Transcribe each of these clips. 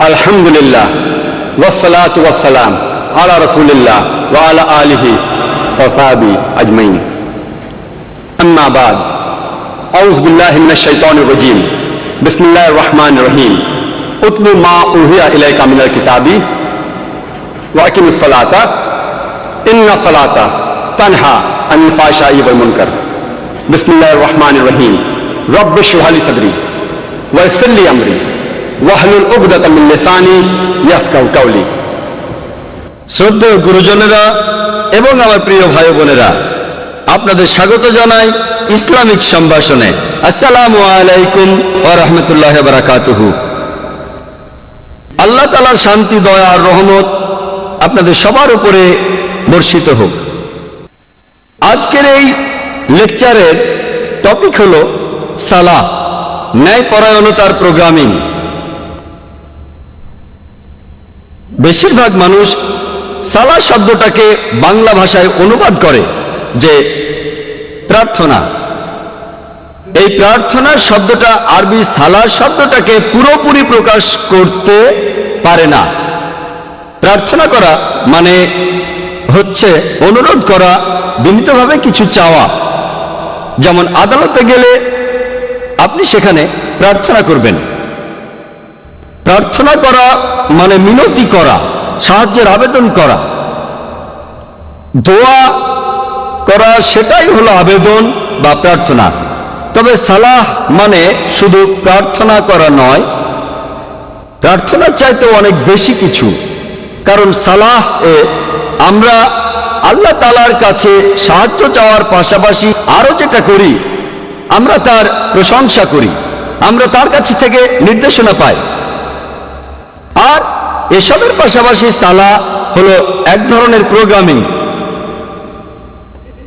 আলহামদুলিল্লাহ ওয়াসসালাত ওয়াসসালাম আলা রাসূলিল্লাহ ওয়া আলা আলিহি ওয়া সাহবি আজমাইন আম্মা বাদ আউযু বিল্লাহি মিনাশ শাইতানির রাজীম বিসমিল্লাহির রহমানির রহিম উতলু মা উহিয়া ইলাইকা মিনাল কিতাবি ওয়া আকিমিস সালাতা ইন্না সালাতা তানহা আনিল ফাহশাই ওয়াল মুনকার বিসমিল্লাহির রহমানির রহিম রব্বি ইশরাহ লি সাদরি ওয়া ইয়াসসির লি আমরি ওয়াহলুল উকদাতাম মিন লিসানি ইয়াফকাহু কাওলি শ্রদ্ধেয় গুরুজনেরা এবং আমার প্রিয় ভাই বোনেরা আপনাদের স্বাগত জানাই ইসলামিক সম্ভাষণে। আসসালামু আলাইকুম ওয়া রাহমাতুল্লাহি বারাকাতুহু। আল্লাহ তাআলার শান্তি, দয়া আর রহমত আপনাদের সবার উপরে বর্ষিত হোক। আজকের এই লেকচারের টপিক হলো সালাহ ন্যায় পরায়ণতার প্রোগ্রামিং। বেশিরভাগ মানুষ সালা শব্দটাকে বাংলা ভাষায় অনুবাদ করে যে প্রার্থনা। এই প্রার্থনার শব্দটা আরবি সালার শব্দটাকে পুরোপুরি প্রকাশ করতে পারে না। প্রার্থনা করা মানে হচ্ছে অনুরোধ করা, বিনীতভাবে কিছু চাওয়া। যেমন আদালতে গেলে আপনি সেখানে প্রার্থনা করবেন। প্রার্থনা করা মানে মিনতি করা, সাহায্যের আবেদন করা। দোয়া করা সেটাই হলো আবেদন বা প্রার্থনা। তবে সালাহ মানে শুধু প্রার্থনা করা নয় প্রার্থনার চাইতে অনেক বেশি কিছু। কারণ সালাহ এ আমরা আল্লাহ তালার কাছে সাহায্য চাওয়ার পাশাপাশি আরও যেটা করি, আমরা তার প্রশংসা করি, আমরা তার কাছে থেকে নির্দেশনা পাই। আর এসবের পাশাপাশি সালা হলো এক ধরনের প্রোগ্রামিং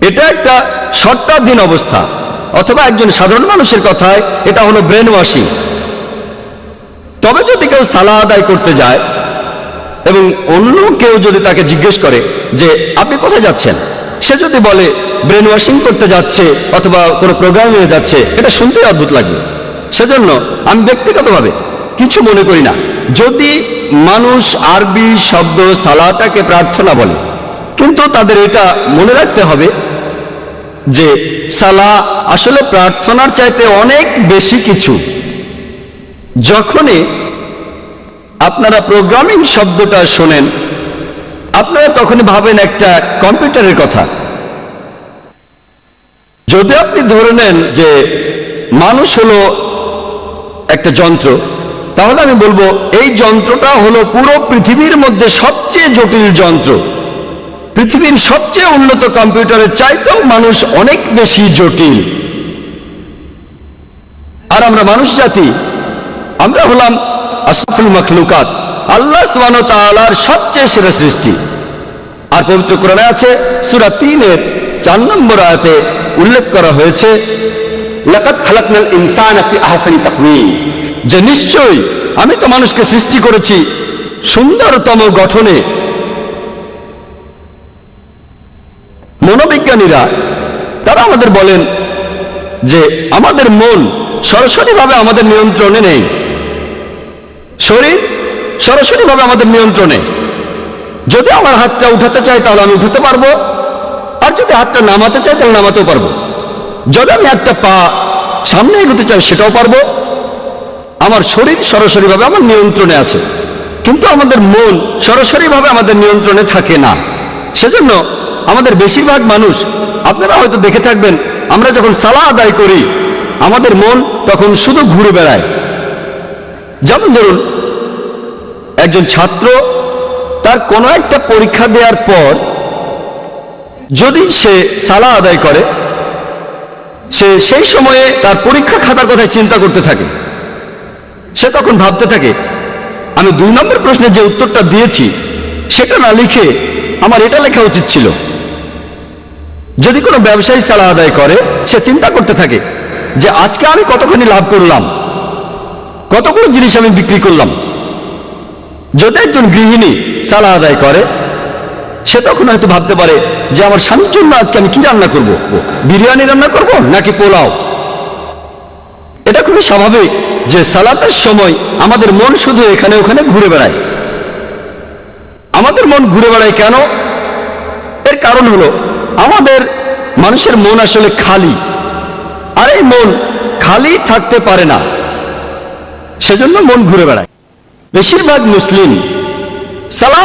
এটা একটা শর্তাধীন অবস্থা। অথবা একজন সাধারণ মানুষের কথায় এটা হলো ব্রেন ওয়াশিং তবে যদি কেউ সালা আদায় করতে যায় এবং অন্য কেউ যদি তাকে জিজ্ঞেস করে যে, আপনি কোথায় যাচ্ছেন? সে যদি বলে ব্রেন ওয়াশিং করতে যাচ্ছে অথবা কোনো প্রোগ্রামে যাচ্ছে। এটা শুনতেই অদ্ভুত লাগবে। সেজন্য আমি ব্যক্তিগতভাবে কিছু মনে করি না। যদি মানুষ আরবি শব্দ সালাটাকে প্রার্থনা বলে, কিন্তু তাদের এটা মনে রাখতে হবে যে সালা আসলে প্রার্থনার চাইতে অনেক বেশি কিছু। যখনই আপনারা প্রোগ্রামিং শব্দটা শোনেন, আপনারা তখনই ভাবেন একটা কম্পিউটারের কথা। যদি আপনি ধরে নেন যে মানুষ হলো একটা যন্ত্র তাহলে আমি বলব, এই যন্ত্রটা হলো পুরো পৃথিবীর মধ্যে সবচেয়ে জটিল যন্ত্র। পৃথিবীর সবচেয়ে উন্নত কম্পিউটারের চাইতেও মানুষ অনেক বেশি জটিল। আর আমরা মানুষ জাতি, আমরা হলাম আশরাফুল মখলুকাত, আল্লাহ তাআলার সবচেয়ে সেরা সৃষ্টি। আর পবিত্র কোরআনে আছে, সুরা 3 এর 4 নম্বর আয়াতে উল্লেখ করা হয়েছে যে আমি তো মানুষকে সৃষ্টি করেছি সুন্দরতম গঠনে। মনোবিজ্ঞানীরা, তারা আমাদের বলেন যে আমাদের মন সরাসরিভাবে আমাদের নিয়ন্ত্রণে নেই। শরীর সরাসরিভাবে আমাদের নিয়ন্ত্রণে। যদি আমার হাতটা উঠাতে চাই তাহলে আমি উঠাতে পারব, আর যদি হাতটা নামাতে চাই তাহলে নামাতেও পারব। যদি আমি একটা পা সামনে এগোতে চাই, সেটাও পারব। আমার শরীর সরাসরিভাবে আমার নিয়ন্ত্রণে আছে। কিন্তু আমাদের মন সরাসরিভাবে আমাদের নিয়ন্ত্রণে থাকে না। সেজন্য আমাদের বেশিরভাগ মানুষ, আপনারা হয়তো দেখে থাকবেন, আমরা যখন সালা আদায় করি, আমাদের মন তখন শুধু ঘুরে বেড়ায়। যেমন ধরুন, একজন ছাত্র তার কোনো একটা পরীক্ষা দেওয়ার পর যদি সে সালা আদায় করে সে সেই সময়ে তার পরীক্ষা খাতার কথায় চিন্তা করতে থাকে। সে তখন ভাবতে থাকে, আমি দুই নম্বর প্রশ্নের যে উত্তরটা দিয়েছি, সেটা না লিখে আমার এটা লেখা উচিত ছিল। যদি কোনো ব্যবসায়ী সালা আদায় করে, সে চিন্তা করতে থাকে যে আজকে আমি কতখানি লাভ করলাম, কতগুলো জিনিস আমি বিক্রি করলাম। যদি একজন গৃহিণী সালা আদায় করে সে তখন হয়তো ভাবতে পারে যে আমার স্বামীর জন্য আজকে আমি কি রান্না করব? বিরিয়ানি রান্না করব নাকি পোলাও? এটা খুবই স্বাভাবিক যে সালাতের সময় আমাদের মন শুধু এখানে ওখানে ঘুরে বেড়ায়। আমাদের মন ঘুরে বেড়ায় কেন? এর কারণ হলো আমাদের মানুষের মন আসলে খালি। আর এই মন খালি থাকতে পারে না। সেজন্য মন ঘুরে বেড়ায়। বেশিরভাগ মুসলিম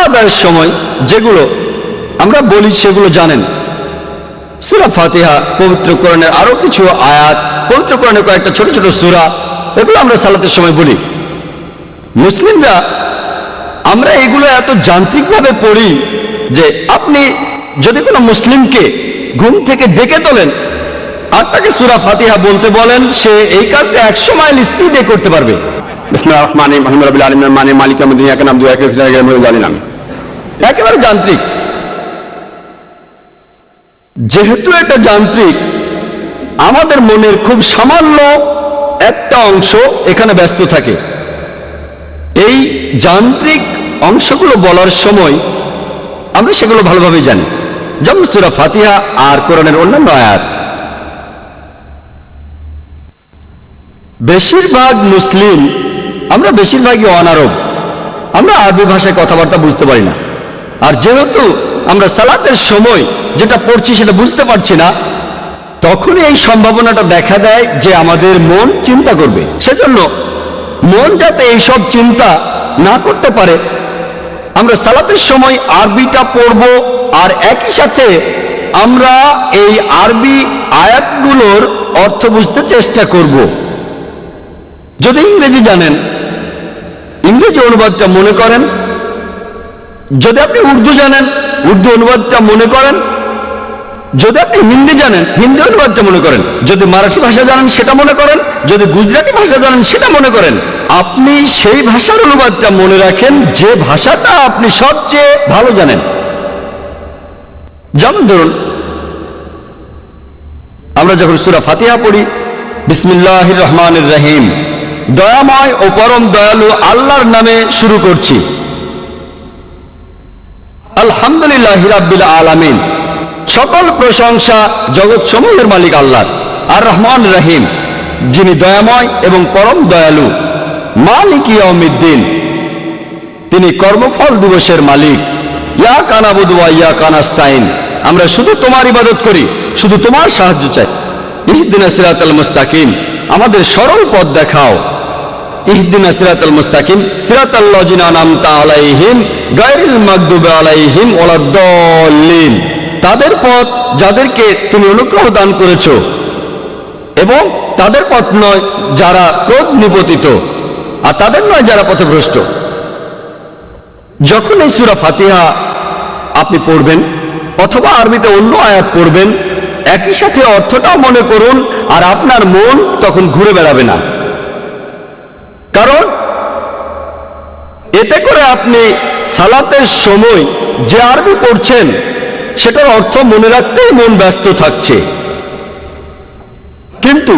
আদায়ের সময় যেগুলো আমরা বলি সেগুলো জানেন। সুরা ফাতিহা পবিত্র কোরআনের আরও কিছু আয়াত পবিত্র কোরআনের কয়েকটা ছোট ছোট সুরা এগুলো আমরা সালাতের সময় বলি। মুসলিমরা আমরা এগুলো এত যান্ত্রিকভাবে পড়ি যে আপনি যদি কোনো মুসলিমকে ঘুম থেকে ডেকে তোলেন আর তাকে সুরা ফাতিহা বলতে বলেন সে এই কাজটা একশো মাইল স্পিডে করতে পারবে। একেবারে রহমানির রহিম আলহামদুলিল্লাহি রাব্বিল আলামিন মানে মালিক ইয়াউমিদ্দিন ইয়াকা নাবুদু ওয়া ইয়াকা নাস্তাইন জানি আমি একেবারে যান্ত্রিক যেহেতু এটা যান্ত্রিক, আমাদের মনের খুব সামান্য একটা অংশ এখানে ব্যস্ত থাকে। এই যান্ত্রিক অংশগুলো বলার সময় আমরা সেগুলো ভালোভাবে জানি। যেমন সুরা ফাতিহা আর কোরআনের অন্যান্য আয়াত। বেশিরভাগ মুসলিম, আমরা বেশিরভাগই অনারব। আমরা আরবি ভাষায় কথাবার্তা বুঝতে পারি না। আর যেহেতু আমরা সালাতের সময় যেটা পড়ছি সেটা বুঝতে পারছি না, তখনই এই সম্ভাবনাটা দেখা দেয় যে আমাদের মন চিন্তা করবে। সেজন্য মন যাতে এইসব চিন্তা না করতে পারে, আমরা সালাতের সময় আরবিটা পড়ব আর একই সাথে আমরা এই আরবি আয়াতগুলোর অর্থ বুঝতে চেষ্টা করব। যদি ইংরেজি জানেন, ইংরেজি অনুবাদটা মনে করেন। যদি আপনি উর্দু জানেন, উর্দু অনুবাদটা মনে করেন যদি আপনি হিন্দি জানেন, হিন্দি অনুবাদটা মনে করেন। যদি মারাঠি ভাষা জানেন, সেটা মনে করেন। যদি গুজরাটি ভাষা জানেন, সেটা মনে করেন। আপনি সেই ভাষার অনুবাদটা মনে রাখেন, যে ভাষাটা আপনি সবচেয়ে ভালো জানেন। যেমন ধরুন, আমরা যখন সুরা ফাতিহা পড়ি বিসমিল্লাহ রহমান রহিম, দয়াময় ও পরম দয়ালু আল্লাহর নামে শুরু করছি। আলহামদুলিল্লাহ রাব্বিল আলামিন। সকল প্রশংসা জগৎ সমূহের মালিক আল্লাহ আর রহমান রহিম, যিনি দয়াময় এবং পরম দয়ালু। মালিক ইয়াউমিদ্দিন, তিনি কর্মফল দিবসের মালিক। ইয়া কানাবুদু ওয়া ইয়া কানাস্তাইন আমরা শুধু তোমার ইবাদত করি, শুধু তোমার সাহায্য চাই। ইহদিনা সিরাতাল মুস্তাকিম, আমাদের সরল পথ দেখাও। ইহদিনা সিরাতাল মুস্তাকিম, সিরাতাল লাযিনা আনআমতা আলাইহিম, গায়রিল মাগদুবি আলাইহিম ওয়ালাদ-দাল্লিন তাদের পথ যাদেরকে তুমি অনুগ্রহ দান করেছ। এবং তাদের পথ নয় যারা ক্রোধ নিপতিত, আর তাদের নয় যারা পথভ্রষ্ট। যখন এই সুরা ফাতিহা আপনি পড়বেন, অথবা আরবিতে অন্য আয়াত পড়বেন, একই সাথে অর্থটাও মনে করুন, আর আপনার মন তখন ঘুরে বেড়াবে না। কারণ এতে করে আপনি সালাতের সময় যে আরবি পড়ছেন সেটার অর্থ মনে রাখতেই মন ব্যস্ত থাকছে। কিন্তু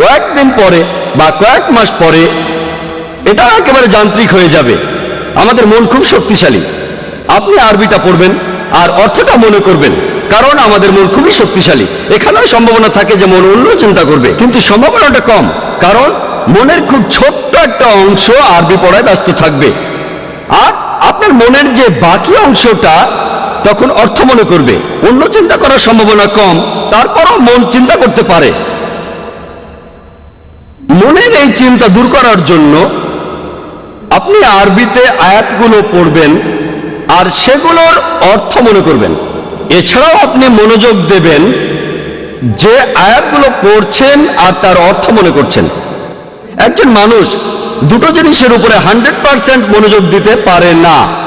কয়েকদিন পরে বা কয়েক মাস পরে এটা একেবারে যান্ত্রিক হয়ে যাবে। আমাদের মন খুব শক্তিশালী। আপনি আরবিটা পড়বেন আর অর্থটা মনে করবেন, কারণ আমাদের মন খুবই শক্তিশালী। এখানেও সম্ভাবনা থাকে যে মন অন্য চিন্তা করবে, কিন্তু সম্ভাবনাটা কম, কারণ মনের খুব ছোট্ট একটা অংশ আরবি পড়ায় ব্যস্ত থাকবে। আর আপনার মনের যে বাকি অংশটা তখন অর্থ মনে করবে। অন্য চিন্তা করার সম্ভাবনা কম, তারপরও মন চিন্তা করতে পারে। মনের এই চিন্তা দূর করার জন্য আপনি আরবিতে আয়াতগুলো পড়বেন আর সেগুলোর অর্থ মনে করবেন। এছাড়াও আপনি মনোযোগ দেবেন যে আয়াতগুলো পড়ছেন আর তার অর্থ মনে করছেন। একজন মানুষ দুটো জিনিসের উপরে হান্ড্রেড পার্সেন্ট মনোযোগ দিতে পারে না।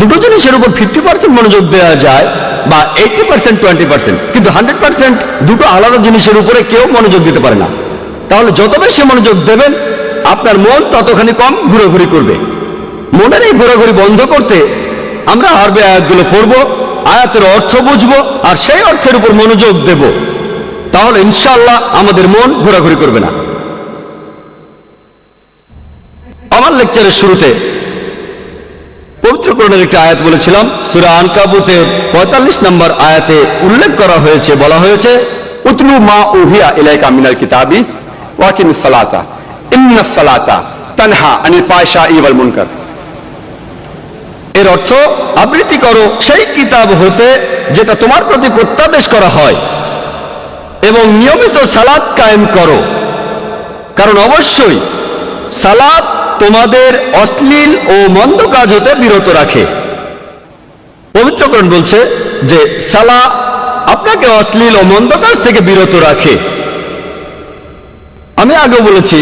দুটো জিনিসের উপর ফিফটি পার্সেন্ট মনোযোগ দেওয়া যায় বা এইটি পার্সেন্ট টোয়েন্টি পার্সেন্ট কিন্তু হান্ড্রেড পার্সেন্ট দুটো আলাদা জিনিসের উপরে কেউ মনোযোগ দিতে পারে না। তাহলে যত বেশি মনোযোগ দেবেন, আপনার মন ততখানি কম ঘুরোঘুরি করবে। মনের এই ঘোরাঘুরি বন্ধ করতে আমরা আরবে আয়াতগুলো পড়ব, আয়াতের অর্থ বুঝব, আর সেই অর্থের উপর মনোযোগ দেব। তাহলে ইনশাল্লাহ আমাদের মন ঘোরাঘুরি করবে না। আমার লেকচারের শুরুতে পবিত্রকরণের একটি আয়াত বলেছিলাম। সুরা আনকাবুতের পঁয়তাল্লিশ নম্বর আয়াতে উল্লেখ করা হয়েছে, বলা হয়েছে, উতলু মা উহিয়া ইলাইকা মিনাল কিতাবি ওয়াকিমিস সালাতা। ইন্না সালাতা তানহা আনিল ফাহশাই ওয়াল মুনকার। এর অর্থ, আবৃত্তি করো, সেই কিতাব হতে যেটা তোমার প্রতি প্রত্যাদেশ করা হয় এবং নিয়মিত সালাদ কায়েম করো। কারণ অবশ্যই সালাদ তোমাদের অশ্লীল ও মন্দ কাজ হতে বিরত রাখে। পবিত্রকরণ বলছে যে, সালা আপনাকে অশ্লীল ও মন্দ কাজ থেকে বিরত রাখে। আমি আগে বলেছি,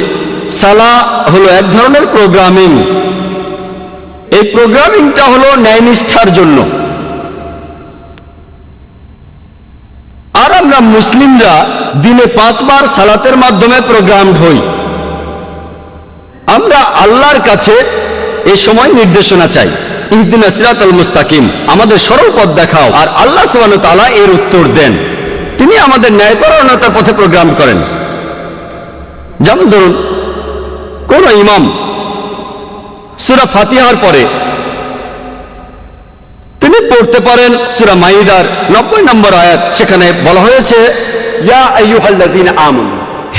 সালা হলো এক ধরনের প্রোগ্রামিং এই প্রোগ্রামিংটা হলো ন্যায়নিষ্ঠার জন্য। আর আমরা মুসলিমরা দিনে পাঁচবার সালাতের মাধ্যমে প্রোগ্রামড হই। আমরা আল্লাহর কাছে এ সময় নির্দেশনা চাই। ইহদিন সিরাতুল মুস্তাকিম, আমাদের সরল পথ দেখাও আর আল্লাহ সুবহানাহু ওয়া তাআলা এর উত্তর দেন। তিনি আমাদের ন্যায়পরায়ণতার পথে প্রোগ্রাম করেন। যেমন ধরুন, কোন ইমাম সুরা ফাতিহার পরে তিনি পড়তে পারেন সুরা মাইদার নব্বই নম্বর আয়াত, সেখানে বলা হয়েছে, ইয়া আইয়ুহাল্লাযীনা আমানু,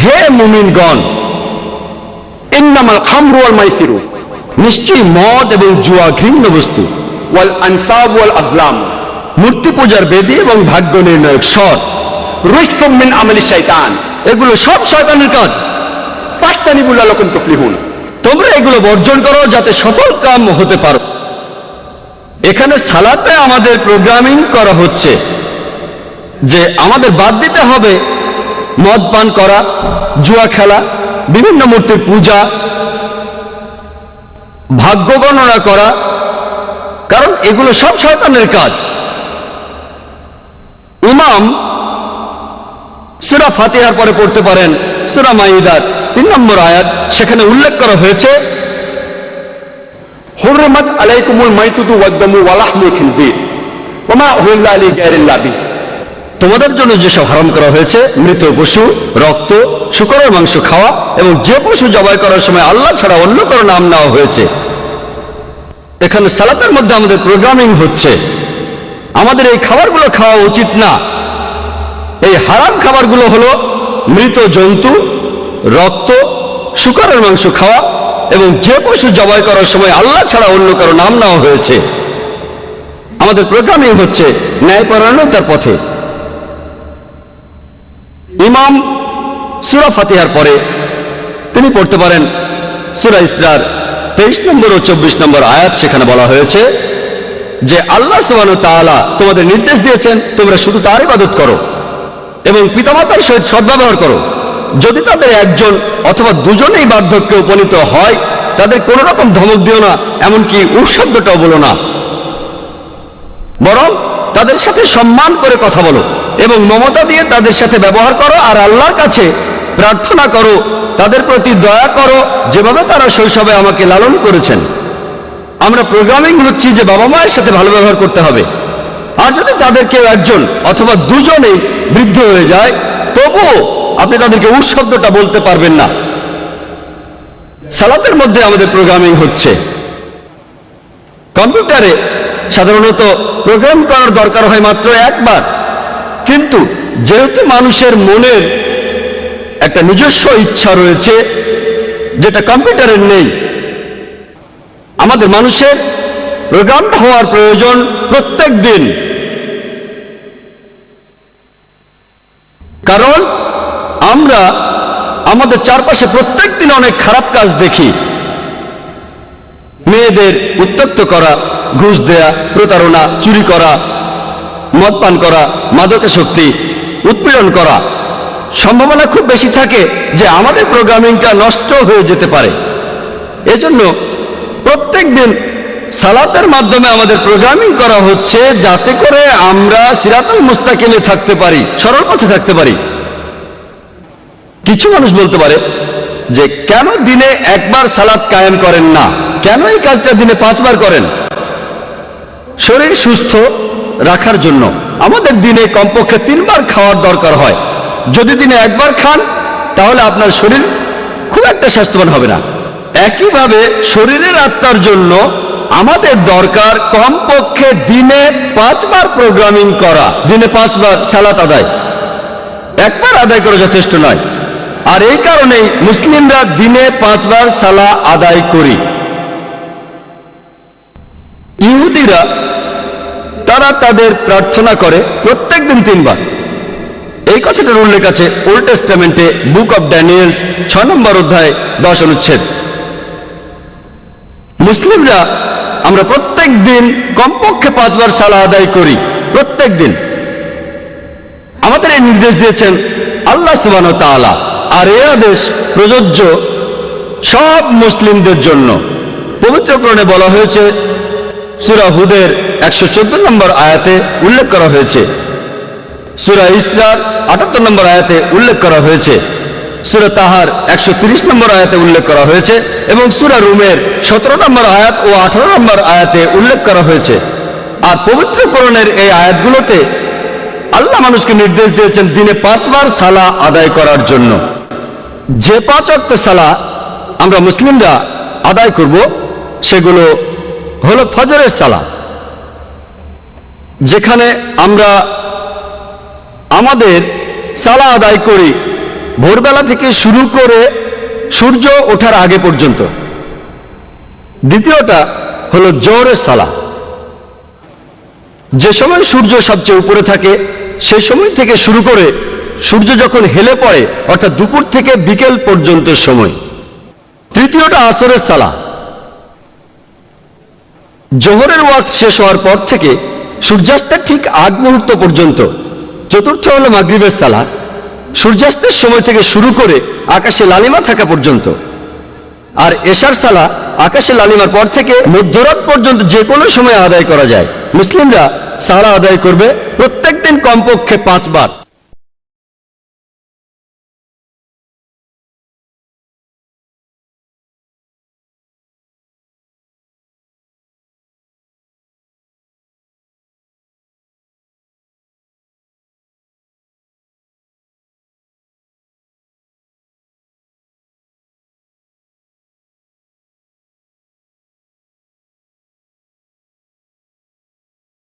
হে মুমিনগণ ইন্নামাল খামরু ওয়াল মাইসিরু। নিশ্চয়ই মদ এবং জুয়া ঘৃণ্য বস্তু। ওয়াল আনসাব ওয়াল আজলাম। মূর্তি পূজার বেদী এবং ভাগ্য নির্ণয়ক সৎ। রুজকুম মিন আমালি শাইতান। এগুলো সব শয়তানের কাজ। ফাস্তানিবু লাকুম তুফলিহুন। তোমরা এগুলো বর্জন করো যাতে সফল কাম হতে পারো। এখানে সালাতে আমাদের প্রোগ্রামিং করা হচ্ছে। যে আমাদের বাদ দিতে হবে মদ পান করা, জুয়া খেলা বিভিন্ন মূর্তির পূজা, ভাগ্য গণনা করা, কারণ এগুলো সব শয়তানের কাজ। ইমাম সুরা ফাতিহার পরে পড়তে পারেন, সুরা মাইদার তিন নম্বর আয়াত, সেখানে উল্লেখ করা হয়েছে হুরমাত আলাইকুমুল মাইতুতু ওয়াদ-দামু ওয়া লাহমুল খিনজির ওয়া মা উহিল্লা লিগাইরিল্লাহ বিহি। তোমাদের জন্য যেসব হারাম করা হয়েছে, মৃত পশু, রক্ত, শুকরের মাংস খাওয়া এবং যে পশু জবাই করার সময় আল্লাহ ছাড়া অন্য কারও নাম নেওয়া হয়েছে। এখানে সালাতের মধ্যে আমাদের প্রোগ্রামিং হচ্ছে, আমাদের এই খাবারগুলো খাওয়া উচিত না। এই হারাম খাবারগুলো হলো মৃত জন্তু, রক্ত, শুকরের মাংস খাওয়া এবং যে পশু জবাই করার সময় আল্লাহ ছাড়া অন্য কারও নাম নেওয়া হয়েছে। আমাদের প্রোগ্রামিং হচ্ছে ন্যায়পরায়ণতার পথে। ইমাম সুরা ফাতিহার পরে তিনি পড়তে পারেন সুরা ইসরার তেইশ নম্বর ও চব্বিশ নম্বর আয়াত, সেখানে বলা হয়েছে যে আল্লাহ সুবান তাআলা তোমাদের নির্দেশ দিয়েছেন, তোমরা শুধু তার ইবাদত করো এবং পিতামাতার সহিত সদ্ব্যবহার করো। যদি তাদের একজন অথবা দুজনেই বার্ধক্যে উপনীত হয়, তাদের কোনো রকম ধমক দিও না, এমনকি উহ শব্দটাও বলো না। বরং তাদের সাথে সম্মান করে কথা বলো। এবং মমতা দিয়ে তাদের সাথে ব্যবহার করো আর আল্লাহর কাছে প্রার্থনা করো, তাদের প্রতি দয়া করো, যেভাবে তারা শৈশবে আমাকে লালন করেছেন। আমরা প্রোগ্রামিং হচ্ছি যে বাবা মায়ের সাথে ভালো ব্যবহার করতে হবে। আর যদি তাদের কেউ একজন অথবা দুজনেই বৃদ্ধ হয়ে যায়, তবুও আপনি তাদেরকে উৎ শব্দটা বলতে পারবেন না। সালাতের মধ্যে আমাদের প্রোগ্রামিং হচ্ছে। কম্পিউটারে সাধারণত প্রোগ্রাম করার দরকার হয় মাত্র একবার। কিন্তু যেহেতু মানুষের মনের একটা নিজস্ব ইচ্ছা রয়েছে, যেটা কম্পিউটারের নেই, আমাদের মানুষের প্রোগ্রাম হওয়ার প্রয়োজন প্রত্যেক দিন কারণ আমরা আমাদের চারপাশে প্রত্যেক দিন অনেক খারাপ কাজ দেখি। মেয়েদের উত্তক্ত করা, ঘুষ দেয়া, প্রতারণা, চুরি করা মদ পান করা মাদকাসক্তি উৎপীড়ন করা, সম্ভাবনা খুব বেশি থাকে যে আমাদের প্রোগ্রামিংটা নষ্ট হয়ে যেতে পারে। এজন্য প্রত্যেক দিন সালাতের মাধ্যমে আমাদের প্রোগ্রামিং করা হচ্ছে যাতে করে আমরা সিরাতুল মুস্তাকিমে থাকতে পারি, সরল পথে থাকতে পারি। কিছু মানুষ বলতে পারে যে, কেন দিনে একবার সালাত কায়েম করেন না? কেন এই কাজটা দিনে পাঁচবার করেন? শরীর সুস্থ রাখার জন্য। আমাদের দিনে কমপক্ষে তিনবার খাওয়ার দরকার হয়। যদি দিনে একবার খান, তাহলে আপনার শরীর খুব একটা স্বাস্থ্যবান হবে না। একইভাবে শরীরের আত্মার জন্য আমাদের দরকার কমপক্ষে দিনে পাঁচবার প্রোগ্রামিং করা। দিনে পাঁচবার সালাত আদায়। একবার আদায় করা যথেষ্ট নয়। আর এই কারণেই মুসলিমরা দিনে পাঁচবার সালা আদায় করি। ইহুদিরা তারা তাদের প্রার্থনা করে প্রত্যেক দিন তিনবার। এই কথাটার উল্লেখ আছে ওল্ড টেস্টামেন্টে, বুক অব ড্যানিয়েলস ছয় নম্বর অধ্যায়, দশ অনুচ্ছেদ। মুসলিমরা আমরা প্রত্যেক দিন কমপক্ষে পাঁচবার সালা আদায় করি প্রত্যেক দিন আমাদের এই নির্দেশ দিয়েছেন আল্লাহ সুবান তাআলা, আর এ আদেশ প্রযোজ্য সব মুসলিমদের জন্য। পবিত্রকরণে বলা হয়েছে সুরা হুদের একশো চোদ্দ নম্বর আয়াতে উল্লেখ করা হয়েছে। সুরা ইসরার আটাত্তর নম্বর আয়াতে উল্লেখ করা হয়েছে। সুরা তাহার একশো নম্বর আয়াতে উল্লেখ করা হয়েছে এবং সুরা রুমের সতেরো নম্বর আয়াত ও আঠারো নম্বর আয়াতে উল্লেখ করা হয়েছে। আর পবিত্রকরণের এই আয়াতগুলোতে আল্লাহ মানুষকে নির্দেশ দিয়েছেন দিনে পাঁচবার সালা আদায় করার জন্য। যে পাঁচ অক্ট সালা আমরা মুসলিমরা আদায় করব, সেগুলো হলো ফজরের সালা যেখানে আমরা আমাদের সালা আদায় করি ভোরবেলা থেকে শুরু করে সূর্য ওঠার আগে পর্যন্ত। দ্বিতীয়টা হলো জোহরের সালা যে সময় সূর্য সবচেয়ে উপরে থাকে, সে সময় থেকে শুরু করে সূর্য যখন হেলে পড়ে, অর্থাৎ দুপুর থেকে বিকেল পর্যন্ত সময়। তৃতীয়টা আসরের সালা জোহরের ওয়াক্ত শেষ হওয়ার পর থেকে সূর্যাস্তের ঠিক আগ মুহূর্ত পর্যন্ত চতুর্থ হল মাগরিবের সালা। সূর্যাস্তের সময় থেকে শুরু করে আকাশে লালিমা থাকা পর্যন্ত। আর এশার সালা আকাশে লালিমার পর থেকে মধ্যরাত পর্যন্ত যে কোনো সময় আদায় করা যায়। মুসলিমরা সালা আদায় করবে প্রত্যেকদিন কমপক্ষে পাঁচবার।